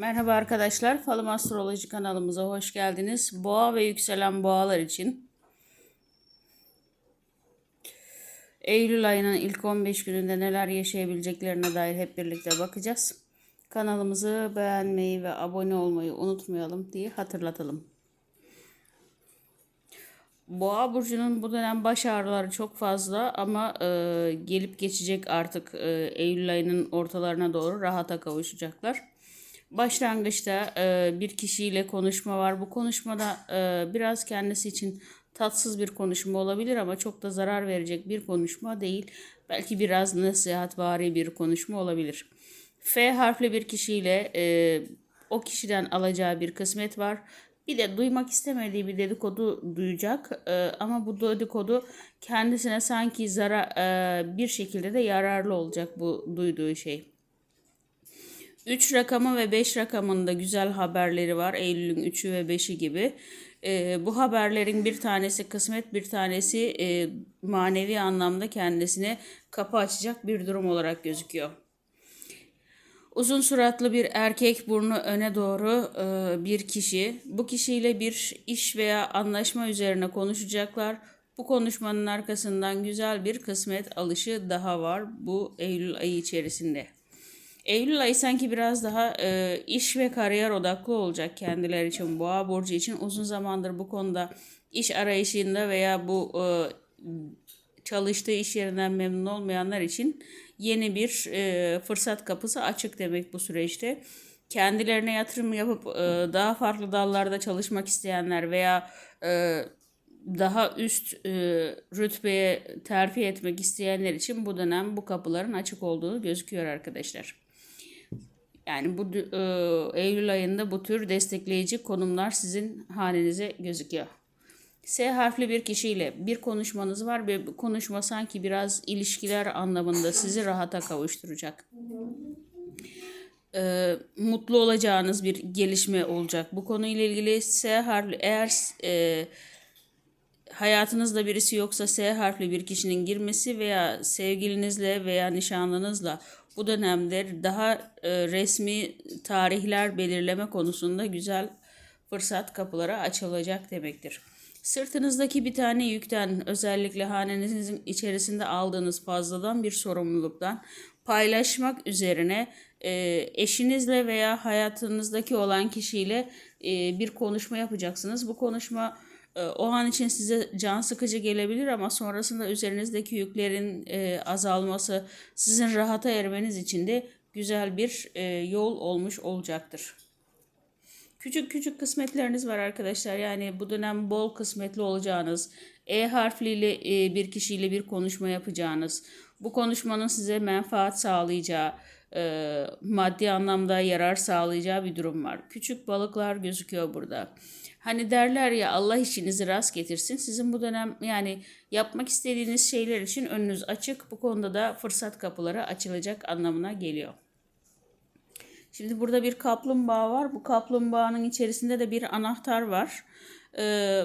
Merhaba arkadaşlar, Falım Astroloji kanalımıza hoş geldiniz. Boğa ve yükselen boğalar için Eylül ayının ilk 15 gününde neler yaşayabileceklerine dair hep birlikte bakacağız. Kanalımızı beğenmeyi ve abone olmayı unutmayalım diye hatırlatalım. Boğa burcunun bu dönem baş ağrıları çok fazla ama e, gelip geçecek artık e, Eylül ayının ortalarına doğru rahata kavuşacaklar. Başlangıçta e, bir kişiyle konuşma var. Bu konuşmada e, biraz kendisi için tatsız bir konuşma olabilir ama çok da zarar verecek bir konuşma değil. Belki biraz nasihatvari bir konuşma olabilir. F harfli bir kişiyle e, o kişiden alacağı bir kısmet var. Bir de duymak istemediği bir dedikodu duyacak e, ama bu dedikodu kendisine sanki zarar e, bir şekilde de yararlı olacak bu duyduğu şey. 3 rakamı ve 5 rakamında güzel haberleri var. Eylül'ün 3'ü ve 5'i gibi. E, bu haberlerin bir tanesi kısmet, bir tanesi e, manevi anlamda kendisine kapı açacak bir durum olarak gözüküyor. Uzun suratlı bir erkek burnu öne doğru e, bir kişi. Bu kişiyle bir iş veya anlaşma üzerine konuşacaklar. Bu konuşmanın arkasından güzel bir kısmet alışı daha var bu Eylül ayı içerisinde. Eylül ayı sanki biraz daha e, iş ve kariyer odaklı olacak kendileri için. Boğa burcu için uzun zamandır bu konuda iş arayışında veya bu e, çalıştığı iş yerinden memnun olmayanlar için yeni bir e, fırsat kapısı açık demek bu süreçte. Kendilerine yatırım yapıp e, daha farklı dallarda çalışmak isteyenler veya e, daha üst e, rütbeye terfi etmek isteyenler için bu dönem bu kapıların açık olduğunu gözüküyor arkadaşlar. Yani bu e, Eylül ayında bu tür destekleyici konumlar sizin halinize gözüküyor. S harfli bir kişiyle bir konuşmanız var ve konuşma sanki biraz ilişkiler anlamında sizi rahata kavuşturacak. Ee, mutlu olacağınız bir gelişme olacak. Bu konuyla ilgili S harfli eğer e, hayatınızda birisi yoksa S harfli bir kişinin girmesi veya sevgilinizle veya nişanlınızla bu dönemde daha e, resmi tarihler belirleme konusunda güzel fırsat kapıları açılacak demektir. Sırtınızdaki bir tane yükten özellikle hanenizin içerisinde aldığınız fazladan bir sorumluluktan paylaşmak üzerine e, eşinizle veya hayatınızdaki olan kişiyle e, bir konuşma yapacaksınız. Bu konuşma o an için size can sıkıcı gelebilir ama sonrasında üzerinizdeki yüklerin e, azalması sizin rahata ermeniz için de güzel bir e, yol olmuş olacaktır. Küçük küçük kısmetleriniz var arkadaşlar. Yani bu dönem bol kısmetli olacağınız, E harfliyle e, bir kişiyle bir konuşma yapacağınız, bu konuşmanın size menfaat sağlayacağı, e, maddi anlamda yarar sağlayacağı bir durum var. Küçük balıklar gözüküyor burada. Hani derler ya Allah işinizi rast getirsin. Sizin bu dönem yani yapmak istediğiniz şeyler için önünüz açık. Bu konuda da fırsat kapıları açılacak anlamına geliyor. Şimdi burada bir kaplumbağa var. Bu kaplumbağanın içerisinde de bir anahtar var. Ee,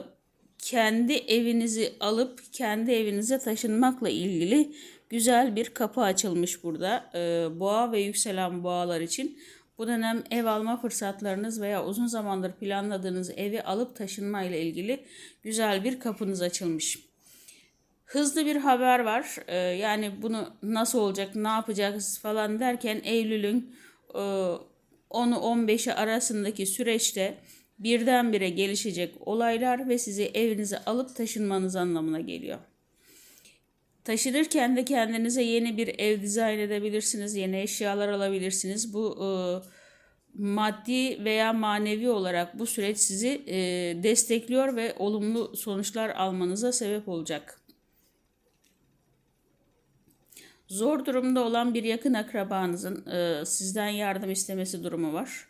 kendi evinizi alıp kendi evinize taşınmakla ilgili güzel bir kapı açılmış burada. Ee, boğa ve yükselen boğalar için. Bu dönem ev alma fırsatlarınız veya uzun zamandır planladığınız evi alıp taşınma ile ilgili güzel bir kapınız açılmış. Hızlı bir haber var. Ee, yani bunu nasıl olacak, ne yapacağız falan derken Eylül'ün 10'u 15'i arasındaki süreçte birdenbire gelişecek olaylar ve sizi evinize alıp taşınmanız anlamına geliyor. Taşınırken de kendinize yeni bir ev dizayn edebilirsiniz, yeni eşyalar alabilirsiniz. Bu e, maddi veya manevi olarak bu süreç sizi e, destekliyor ve olumlu sonuçlar almanıza sebep olacak. Zor durumda olan bir yakın akrabanızın e, sizden yardım istemesi durumu var.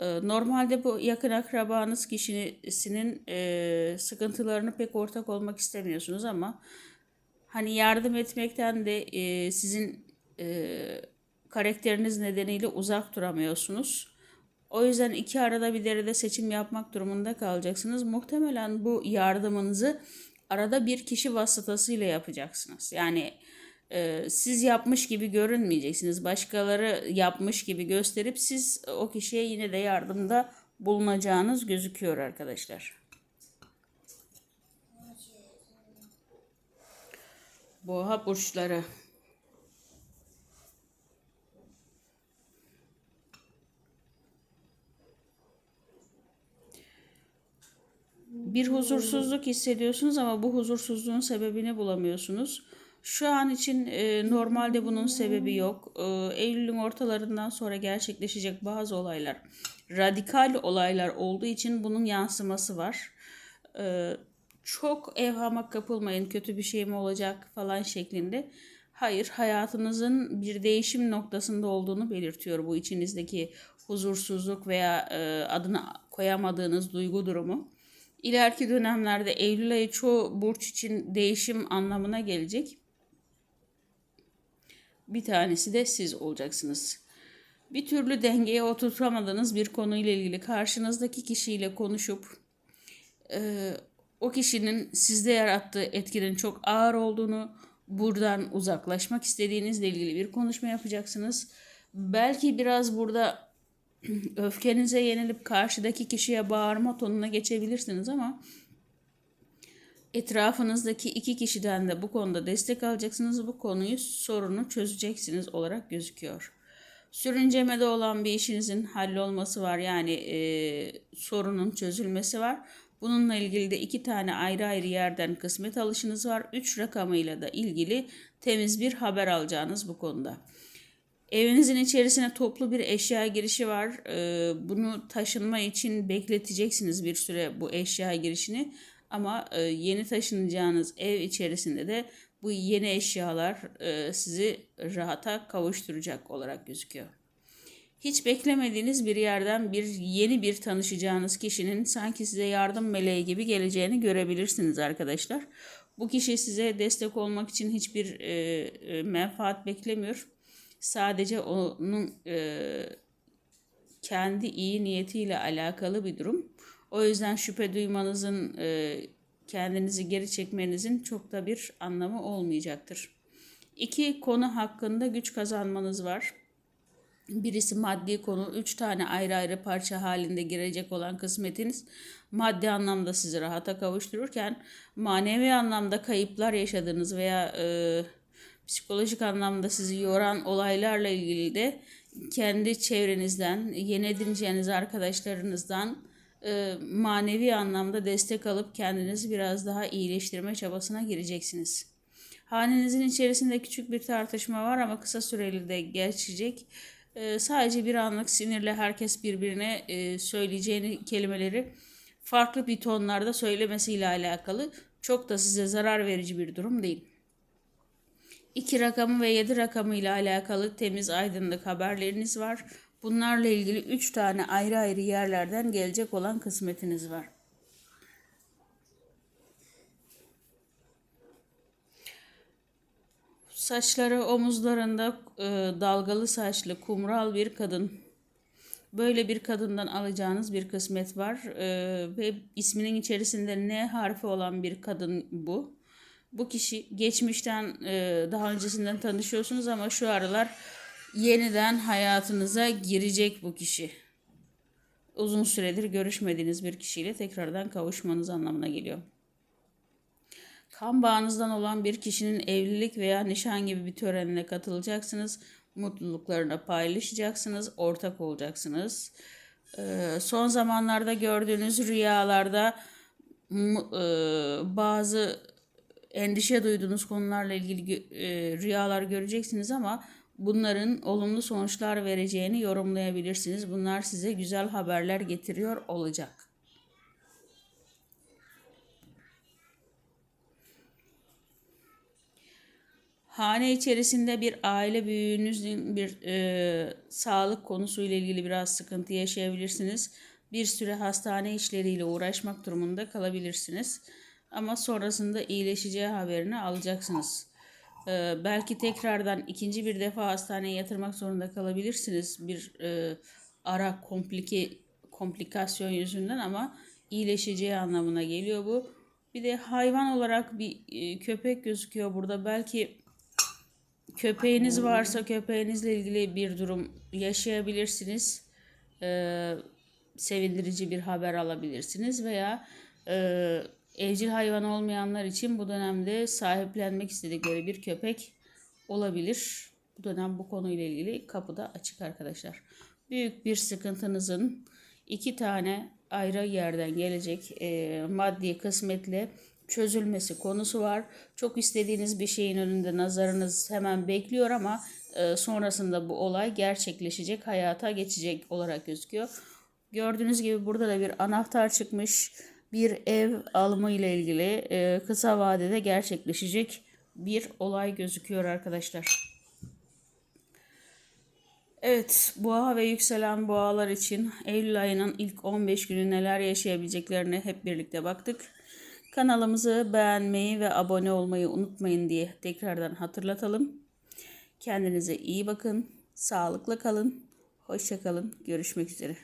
E, normalde bu yakın akrabanız kişisinin e, sıkıntılarını pek ortak olmak istemiyorsunuz ama hani yardım etmekten de e, sizin e, karakteriniz nedeniyle uzak duramıyorsunuz. O yüzden iki arada bir derede seçim yapmak durumunda kalacaksınız. Muhtemelen bu yardımınızı arada bir kişi vasıtasıyla yapacaksınız. Yani e, siz yapmış gibi görünmeyeceksiniz. Başkaları yapmış gibi gösterip siz o kişiye yine de yardımda bulunacağınız gözüküyor arkadaşlar. Boğa burçları. bir huzursuzluk hissediyorsunuz ama bu huzursuzluğun sebebini bulamıyorsunuz. Şu an için e, normalde bunun sebebi yok. E, Eylül'ün ortalarından sonra gerçekleşecek bazı olaylar, radikal olaylar olduğu için bunun yansıması var. E, çok evhama kapılmayın, kötü bir şey mi olacak falan şeklinde. Hayır, hayatınızın bir değişim noktasında olduğunu belirtiyor bu içinizdeki huzursuzluk veya e, adını koyamadığınız duygu durumu. İleriki dönemlerde Eylül ayı çoğu burç için değişim anlamına gelecek. Bir tanesi de siz olacaksınız. Bir türlü dengeye oturtamadığınız bir konuyla ilgili karşınızdaki kişiyle konuşup e, o kişinin sizde yarattığı etkinin çok ağır olduğunu, buradan uzaklaşmak istediğinizle ilgili bir konuşma yapacaksınız. Belki biraz burada öfkenize yenilip karşıdaki kişiye bağırma tonuna geçebilirsiniz ama etrafınızdaki iki kişiden de bu konuda destek alacaksınız. Bu konuyu sorunu çözeceksiniz olarak gözüküyor. Sürüncemede olan bir işinizin hallolması var. Yani e, sorunun çözülmesi var. Bununla ilgili de iki tane ayrı ayrı yerden kısmet alışınız var. Üç rakamıyla da ilgili temiz bir haber alacağınız bu konuda. Evinizin içerisine toplu bir eşya girişi var. Ee, bunu taşınma için bekleteceksiniz bir süre bu eşya girişini. Ama e, yeni taşınacağınız ev içerisinde de bu yeni eşyalar e, sizi rahata kavuşturacak olarak gözüküyor. Hiç beklemediğiniz bir yerden bir yeni bir tanışacağınız kişinin sanki size yardım meleği gibi geleceğini görebilirsiniz arkadaşlar. Bu kişi size destek olmak için hiçbir e, e, menfaat beklemiyor sadece onun e, kendi iyi niyetiyle alakalı bir durum. O yüzden şüphe duymanızın, e, kendinizi geri çekmenizin çok da bir anlamı olmayacaktır. İki konu hakkında güç kazanmanız var. Birisi maddi konu, üç tane ayrı ayrı parça halinde girecek olan kısmetiniz maddi anlamda sizi rahata kavuştururken manevi anlamda kayıplar yaşadığınız veya e, psikolojik anlamda sizi yoran olaylarla ilgili de kendi çevrenizden, yeni edineceğiniz arkadaşlarınızdan e, manevi anlamda destek alıp kendinizi biraz daha iyileştirme çabasına gireceksiniz. Hanenizin içerisinde küçük bir tartışma var ama kısa süreli de geçecek. E, sadece bir anlık sinirle herkes birbirine e, söyleyeceğini kelimeleri farklı bir tonlarda söylemesiyle alakalı çok da size zarar verici bir durum değil. 2 rakamı ve 7 rakamı ile alakalı temiz aydınlık haberleriniz var. Bunlarla ilgili 3 tane ayrı ayrı yerlerden gelecek olan kısmetiniz var. Saçları omuzlarında e, dalgalı saçlı kumral bir kadın. Böyle bir kadından alacağınız bir kısmet var e, ve isminin içerisinde N harfi olan bir kadın bu bu kişi geçmişten e, daha öncesinden tanışıyorsunuz ama şu aralar yeniden hayatınıza girecek bu kişi. Uzun süredir görüşmediğiniz bir kişiyle tekrardan kavuşmanız anlamına geliyor. Kan bağınızdan olan bir kişinin evlilik veya nişan gibi bir törenine katılacaksınız. Mutluluklarını paylaşacaksınız, ortak olacaksınız. Ee, son zamanlarda gördüğünüz rüyalarda e, bazı endişe duyduğunuz konularla ilgili e, rüyalar göreceksiniz ama bunların olumlu sonuçlar vereceğini yorumlayabilirsiniz. Bunlar size güzel haberler getiriyor olacak. Hane içerisinde bir aile büyüğünüzün bir e, sağlık konusuyla ilgili biraz sıkıntı yaşayabilirsiniz. Bir süre hastane işleriyle uğraşmak durumunda kalabilirsiniz. Ama sonrasında iyileşeceği haberini alacaksınız. Ee, belki tekrardan ikinci bir defa hastaneye yatırmak zorunda kalabilirsiniz. Bir e, ara komplike komplikasyon yüzünden ama iyileşeceği anlamına geliyor bu. Bir de hayvan olarak bir e, köpek gözüküyor burada. Belki köpeğiniz varsa köpeğinizle ilgili bir durum yaşayabilirsiniz. Ee, sevindirici bir haber alabilirsiniz veya e, evcil hayvan olmayanlar için bu dönemde sahiplenmek istedikleri bir köpek olabilir. Bu dönem bu konuyla ilgili kapıda açık arkadaşlar. Büyük bir sıkıntınızın iki tane ayrı yerden gelecek e, maddi kısmetle çözülmesi konusu var. Çok istediğiniz bir şeyin önünde nazarınız hemen bekliyor ama e, sonrasında bu olay gerçekleşecek, hayata geçecek olarak gözüküyor. Gördüğünüz gibi burada da bir anahtar çıkmış. Bir ev alımı ile ilgili e, kısa vadede gerçekleşecek bir olay gözüküyor arkadaşlar. Evet, boğa ve yükselen boğalar için Eylül ayının ilk 15 günü neler yaşayabileceklerini hep birlikte baktık. Kanalımızı beğenmeyi ve abone olmayı unutmayın diye tekrardan hatırlatalım. Kendinize iyi bakın, sağlıkla kalın, hoşça kalın, görüşmek üzere.